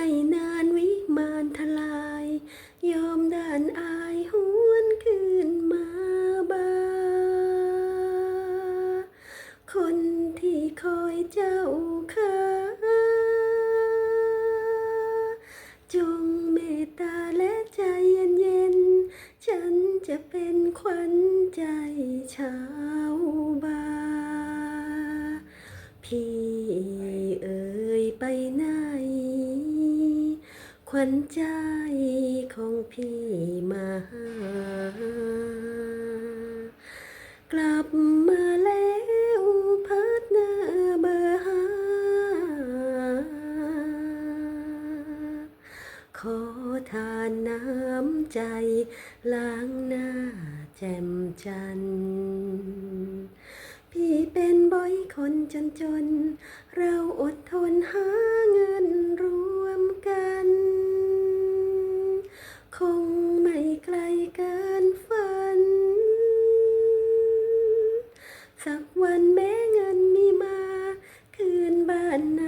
ไม่นานวิมานทลาย ยอมด่านอายหวนคืนมาบา คนที่คอยเจ้าค่าจงเมตตาและใจเย็นๆฉันจะเป็นขวัญใจชาวบา พี่เอ่ยไปไหน ขวัญใจของพี่มา กลับมาแล้วพัดหน้าเบอร์หาขอทานน้ำใจล้างหน้าแจ่มจันพี่เป็นบอยคนจนจนๆเราอดทนหาเงิน คงไม่ไกลเกินฝัน สักวันแม้เงินมีมา คืนบ้านนา